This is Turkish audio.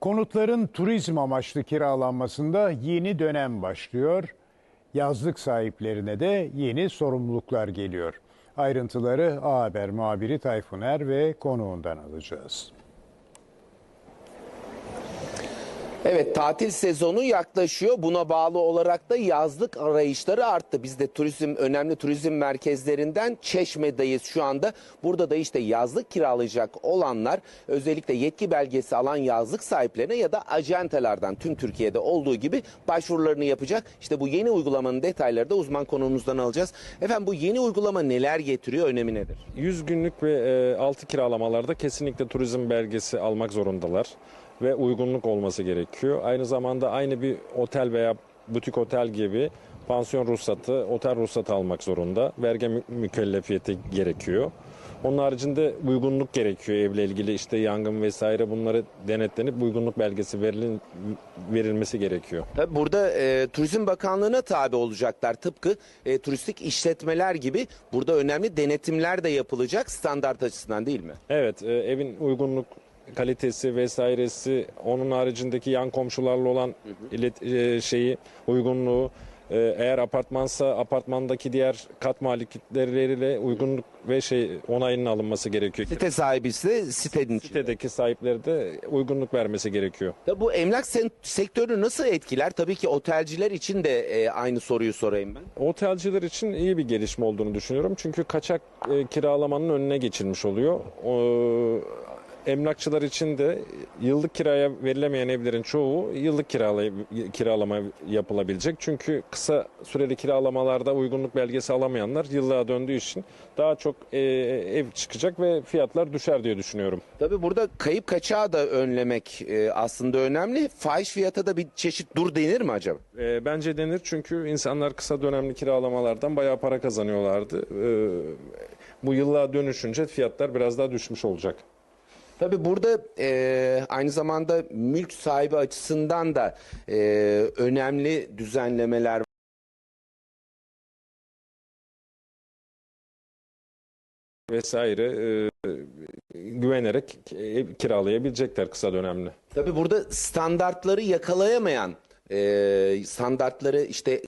Konutların turizm amaçlı kiralanmasında yeni dönem başlıyor. Yazlık sahiplerine de yeni sorumluluklar geliyor. Ayrıntıları A Haber muhabiri Tayfun Er ve konuğundan alacağız. Evet tatil sezonu yaklaşıyor. Buna bağlı olarak da yazlık arayışları arttı. Biz de turizm önemli turizm merkezlerinden Çeşme'deyiz şu anda. Burada da işte yazlık kiralayacak olanlar özellikle yetki belgesi alan yazlık sahiplerine ya da acentelerden tüm Türkiye'de olduğu gibi başvurularını yapacak. İşte bu yeni uygulamanın detayları da uzman konuğumuzdan alacağız. Efendim bu yeni uygulama neler getiriyor önemi nedir? 100 günlük ve e, altı kiralamalarda kesinlikle turizm belgesi almak zorundalar ve uygunluk olması gerekiyor. Aynı zamanda aynı bir otel veya butik otel gibi pansiyon ruhsatı, otel ruhsatı almak zorunda. Vergi mü- mükellefiyeti gerekiyor. Onun haricinde uygunluk gerekiyor evle ilgili işte yangın vesaire bunları denetlenip uygunluk belgesi verilin, verilmesi gerekiyor. Tabii burada e, Turizm Bakanlığı'na tabi olacaklar. Tıpkı e, turistik işletmeler gibi burada önemli denetimler de yapılacak standart açısından değil mi? Evet, e, evin uygunluk kalitesi vesairesi, onun haricindeki yan komşularla olan ilet, e, şeyi, uygunluğu, e, eğer apartmansa apartmandaki diğer kat malikleriyle uygunluk ve şey onayının alınması gerekiyor. Site sahibi ise sitenin içinde. Sitedeki sahipleri de uygunluk vermesi gerekiyor. Tabii bu emlak sen- sektörünü nasıl etkiler? Tabii ki otelciler için de e, aynı soruyu sorayım ben. Otelciler için iyi bir gelişme olduğunu düşünüyorum. Çünkü kaçak e, kiralamanın önüne geçilmiş oluyor. O, emlakçılar için de yıllık kiraya verilemeyen evlerin çoğu yıllık kiralay kiralama yapılabilecek. Çünkü kısa süreli kiralamalarda uygunluk belgesi alamayanlar yıllığa döndüğü için daha çok e, ev çıkacak ve fiyatlar düşer diye düşünüyorum. Tabii burada kayıp kaçağı da önlemek e, aslında önemli. Fahiş fiyata da bir çeşit dur denir mi acaba? E, bence denir çünkü insanlar kısa dönemli kiralamalardan bayağı para kazanıyorlardı. E, bu yıllığa dönüşünce fiyatlar biraz daha düşmüş olacak. Tabii burada e, aynı zamanda mülk sahibi açısından da e, önemli düzenlemeler vesaire e, güvenerek ev kiralayabilecekler kısa dönemli. Tabii burada standartları yakalayamayan, e, standartları işte